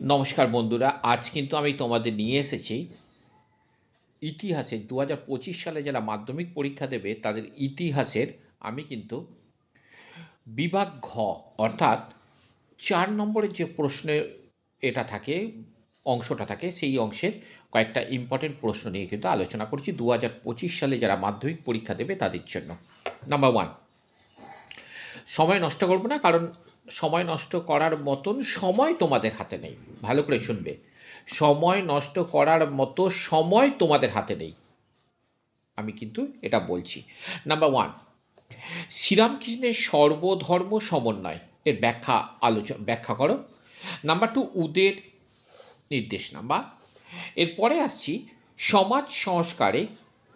নমস্কার বন্ধুরা, আজ কিন্তু আমি তোমাদের নিয়ে এসেছি ইতিহাসে দু হাজার পঁচিশ সালে যারা মাধ্যমিক পরীক্ষা দেবে, তাদের ইতিহাসের আমি কিন্তু বিভাগ ঘ, অর্থাৎ চার নম্বরের যে প্রশ্নের এটা থাকে, অংশটা থাকে, সেই অংশের কয়েকটা ইম্পর্টেন্ট প্রশ্ন নিয়ে কিন্তু আলোচনা করছি দু হাজার পঁচিশ সালে যারা মাধ্যমিক পরীক্ষা দেবে তাদের জন্য। নাম্বার ওয়ান সময় নষ্ট করব না, কারণ সময় নষ্ট করার মতন সময় তোমাদের হাতে নেই। ভালো করে শুনবে। সময় নষ্ট করার মতো সময় তোমাদের হাতে নেই। আমি কিন্তু এটা বলছি। নাম্বার ওয়ান শ্রীরামকৃষ্ণের সর্বধর্ম সমন্বয়। এর ব্যাখ্যা আলোচনা ব্যাখ্যা করো। নাম্বার টু উদের নির্দেশ। নাম্বার এরপরে আসছি, সমাজ সংস্কারে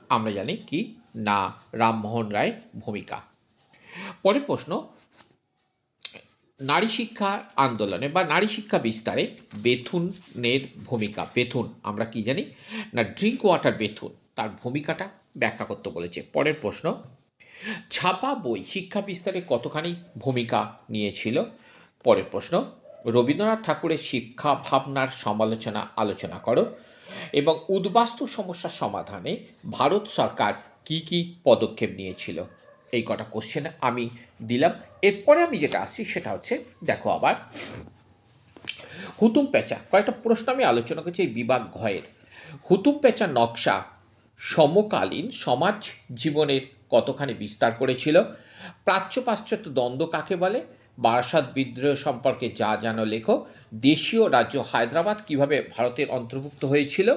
আমরা জানি কি? না, রামমোহন রায় ভূমিকা। পরের প্রশ্ন, নারী শিক্ষা আন্দোলনে বা নারী শিক্ষা বিস্তারে বেথুনের ভূমিকা, বেথুন, আমরা কি জানি? না ড্রিঙ্ক ওয়াটার বেথুন, তার ভূমিকাটা ব্যাখ্যা করতে বলেছে। পরের প্রশ্ন, ছাপা বই শিক্ষা বিস্তারে কতখানি ভূমিকা নিয়েছিল? পরের প্রশ্ন, রবীন্দ্রনাথ ঠাকুরের শিক্ষা ভাবনার সমালোচনা আলোচনা করো এবং উদ্বাস্তু সমস্যার সমাধানে ভারত সরকার কি কি পদক্ষেপ নিয়েছিল? এই কটা কোশ্চেন আমি দিলাম। এরপরে আমি যেটা আসছি সেটা হচ্ছে, দেখো আবার, হুতুম পেঁচা। কয়েকটা প্রশ্ন আমি আলোচনা করছি এই বিভাগ ঘয়ের। হুতুম পেঁচা নকশা সমকালীন সমাজ জীবনের কতখানি বিস্তার করেছিল? প্রাচ্য পাশ্চাত্য দ্বন্দ্ব কাকে বলে? বারাসাত বিদ্রোহ সম্পর্কে যা জানো লেখো। দেশীয় রাজ্য হায়দ্রাবাদ কীভাবে ভারতের অন্তর্ভুক্ত হয়েছিল?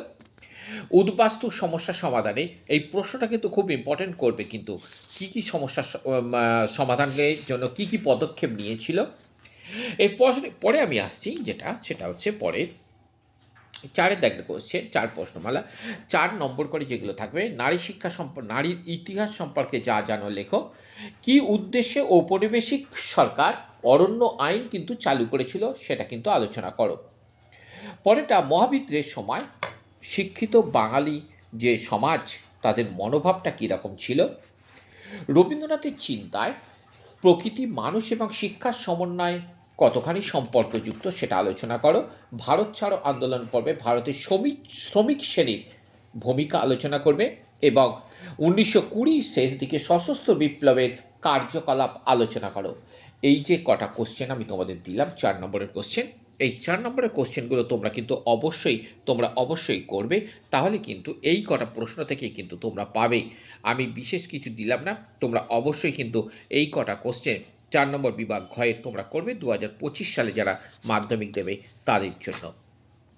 উদ্বাস্তু সমস্যা সমাধানে এই প্রশ্নটা কিন্তু খুব ইম্পর্টেন্ট করবে কিন্তু কি কি সমস্যা সমাধানের জন্য কি কি পদক্ষেপ নিয়েছিল। এরপর পরে আমি আসছি যেটা, সেটা হচ্ছে পরের চারের দেখতে কোশ্চেন চার প্রশ্নমালা। চার নম্বর করে যেগুলো থাকবে, নারী শিক্ষা সম্প নারীর ইতিহাস সম্পর্কে যা জানো লেখো কি উদ্দেশ্যে ঔপনিবেশিক সরকার অরণ্য আইন কিন্তু চালু করেছিল সেটা কিন্তু আলোচনা করো। পরেটা মহাবিদ্রের সময় শিক্ষিত বাঙালি যে সমাজ, তাদের মনোভাবটা কীরকম ছিল? রবীন্দ্রনাথের চিন্তায় প্রকৃতি, মানুষ এবং শিক্ষার সমন্বয় কতখানি সম্পর্কযুক্ত সেটা আলোচনা করো। ভারত ছাড়ো আন্দোলন পর্বে ভারতের শ্রমিক শ্রমিক শ্রেণির ভূমিকা আলোচনা করবে এবং উনিশশো কুড়ি শেষ দিকে সশস্ত্র বিপ্লবের কার্যকলাপ আলোচনা করো। এই যে কটা কোশ্চেন আমি তোমাদের দিলাম, চার নম্বরের কোশ্চেন এই চার নম্বরের কোশ্চেনগুলো তোমরা কিন্তু অবশ্যই, তোমরা অবশ্যই করবে। তাহলে কিন্তু এই কটা প্রশ্ন থেকে কিন্তু তোমরা পাবে। আমি বিশেষ কিছু দিলাম না, তোমরা অবশ্যই কিন্তু এই কটা কোশ্চেন চার নম্বর বিভাগ ঘয়ে তোমরা করবে। দু হাজার পঁচিশ সালে যারা মাধ্যমিক দেবে তাদের জন্য।